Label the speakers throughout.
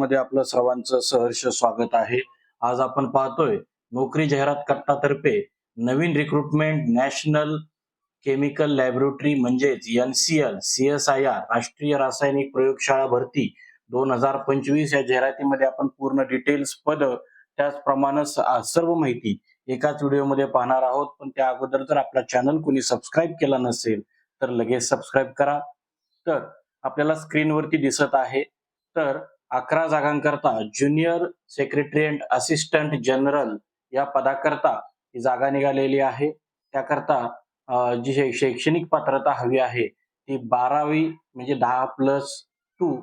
Speaker 1: मध्ये आपलं सर्वांचं सहर्ष स्वागत आहे. आज आपण पाहतोय नोकरी जाहिरात कट्टातर्फे नवीन रिक्रुटमेंट नॅशनल केमिकल लॅबोरेटरी म्हणजेच N C L C S I R राष्ट्रीय रासायनिक प्रयोगशाळा भरती दोन हजार पंचवीस या जाहिरातीमध्ये आपण पूर्ण डिटेल्स पद त्याचप्रमाणे सर्व माहिती एकाच व्हिडिओमध्ये पाहणार आहोत. पण त्या अगोदर जर आपला चॅनल कोणी सबस्क्राईब केला नसेल तर लगेच सबस्क्राईब करा. तर आपल्याला स्क्रीनवरती दिसत आहे. तर अकरा जागांकरता ज्युनियर सेक्रेटरीएंट असिस्टंट जनरल या पदाकरता ही जागा निघालेली आहे. त्याकरता जी शैक्षणिक पात्रता हवी आहे ती बारावी म्हणजे दहा प्लस टू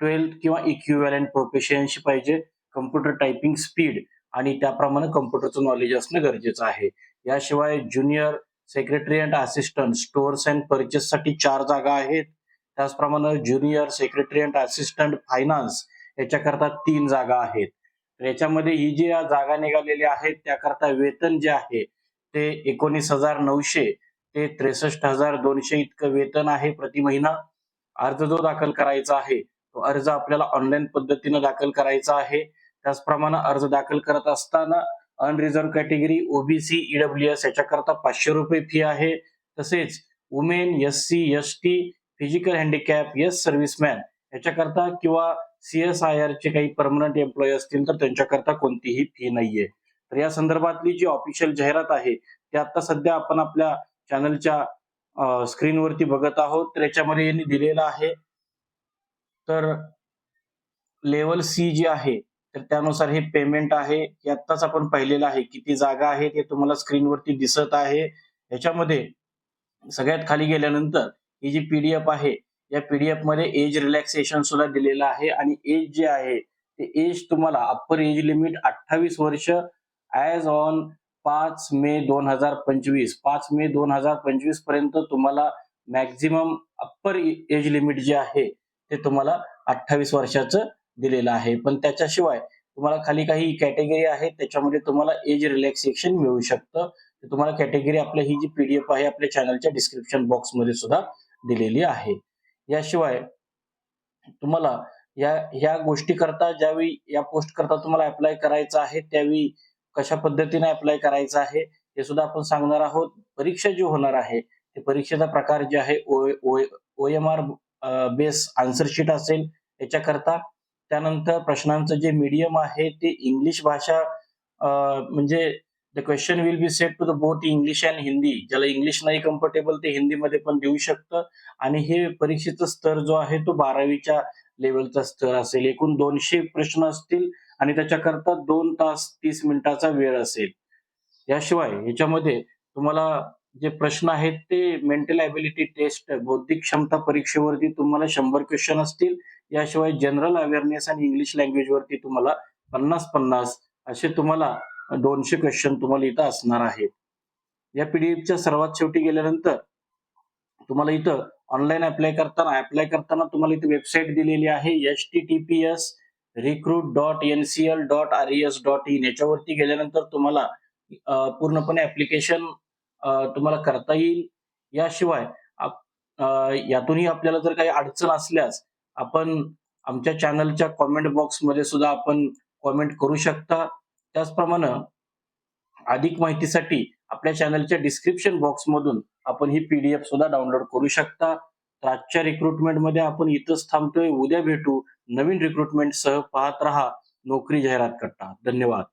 Speaker 1: ट्वेल्थ किंवा इक्विव्हॅलंट प्रोफेशनशी पाहिजे. कम्प्युटर टायपिंग स्पीड आणि त्याप्रमाणे कम्प्युटरचं नॉलेज असणं गरजेचं आहे. याशिवाय junior secretariat assistant stores and परचेससाठी चार जागा आहेत. त्याचप्रमाणे ज्युनियर सेक्रेटरिएट असिस्टंट फायनान्स याच्याकरता तीन जागा आहेत. तर याच्यामध्ये ही जी जागा निघालेली आहेत त्याकरता वेतन जे आहे ते एकोणीस हजार नऊशे ते त्रेसष्ट हजार दोनशे इतकं वेतन आहे प्रति महिना. अर्ज जो दाखल करायचा आहे तो अर्ज आपल्याला ऑनलाईन पद्धतीनं दाखल करायचा आहे. त्याचप्रमाणे अर्ज दाखल करत असताना unreserved category OBC E W S याच्याकरता पाचशे रुपये फी आहे. तसेच women S C S T physical handicap ex serviceman याच्याकरता किंवा सीएसआयआर चे काही परमनंट एम्प्लॉई असतील तर त्यांच्याकरता कोणतीही फी नाहीये. तर या संदर्भातली जी ऑफिशियल जाहिरात आहे ती आता सध्या आपण आपल्या चॅनलच्या स्क्रीनवरती बघत आहोत. तर याच्यामध्ये यांनी दिलेलं आहे. तर लेवल सी जी आहे तर त्यानुसार हे पेमेंट आहे. हे आत्ताच आपण पाहिलेलं आहे. किती जागा आहे ते तुम्हाला स्क्रीनवरती दिसत आहे. याच्यामध्ये सगळ्यात खाली गेल्यानंतर ही जी पीडीएफ आहे या पीडीएफमध्ये एज रिलॅक्सेशन सुद्धा दिलेलं आहे. आणि एज जे आहे ते एज तुम्हाला अप्पर एज लिमिट अठ्ठावीस वर्ष ऍज ऑन पाच मे दोन हजार पंचवीस. पाच मे दोन हजार पंचवीसपर्यंत तुम्हाला मॅक्झिमम अप्पर एज लिमिट जे आहे ते तुम्हाला अठ्ठावीस वर्षाचं दिलेलं आहे. पण त्याच्याशिवाय तुम्हाला खाली काही कॅटेगरी आहे त्याच्यामध्ये तुम्हाला एज रिलॅक्सेशन मिळू शकतं. तुम्हाला कॅटेगरी आपल्या ही जी पीडीएफ आहे आपल्या चॅनलच्या डिस्क्रिप्शन बॉक्समध्ये सुद्धा दिलेली आहे. याशिवाय तुम्हाला या ह्या गोष्टी करता ज्यावेळी या पोस्ट करता तुम्हाला अप्लाय करायचं आहे त्यावेळी कशा पद्धतीने अप्लाय करायचं आहे हे सुद्धा आपण सांगणार आहोत. परीक्षा जी होणार आहे ते परीक्षेचा प्रकार जे आहे O M R base answer sheet असेल याच्याकरता. त्यानंतर प्रश्नांचं जे मीडियम आहे ते इंग्लिश भाषा म्हणजे the question will be set to the both English and Hindi ज्याला इंग्लिश नाही कम्फर्टेबल ते हिंदीमध्ये पण देऊ शकतं. आणि हे परीक्षेचा स्तर जो आहे तो बारावीच्या लेवलचा स्तर असेल. एकूण दोनशे प्रश्न असतील आणि त्याच्याकरता दोन तास तीस मिनिटाचा वेळ असेल. याशिवाय ह्याच्यामध्ये तुम्हाला जे प्रश्न आहेत ते मेंटल ॲबिलिटी टेस्ट बौद्धिक क्षमता परीक्षेवरती तुम्हाला शंभर क्वेश्चन असतील. याशिवाय जनरल अवेअरनेस आणि इंग्लिश लँग्वेजवरती तुम्हाला पन्नास पन्नास असे तुम्हाला दोनशे क्वेश्चन तुम्हाला इथं असणार आहेत. या पीडीएफच्या सर्वात शेवटी गेल्यानंतर तुम्हाला इथं ऑनलाईन अप्लाय करताना अप्लाय करताना तुम्हाला इथे वेबसाईट दिलेली आहे H T T P S recruit dot N C L dot R S dot in याच्यावरती गेल्यानंतर तुम्हाला पूर्णपणे ऍप्लिकेशन तुम्हाला करता येईल. याशिवाय यातूनही आपल्याला जर काही अडचण असल्यास आपण आमच्या चॅनलच्या कॉमेंट बॉक्समध्ये सुद्धा आपण कॉमेंट करू शकता. त्याचप्रमाणे अधिक माहितीसाठी आपल्या चॅनलच्या डिस्क्रिप्शन बॉक्समधून आपण ही पीडीएफ सुद्धा डाउनलोड करू शकता. तर आजच्या रिक्रुटमेंटमध्ये आपण इथंच थांबतोय. उद्या भेटू. नवीन रिक्रुटमेंट सह पाहत रहा. नोकरी जाहिरात करता. धन्यवाद.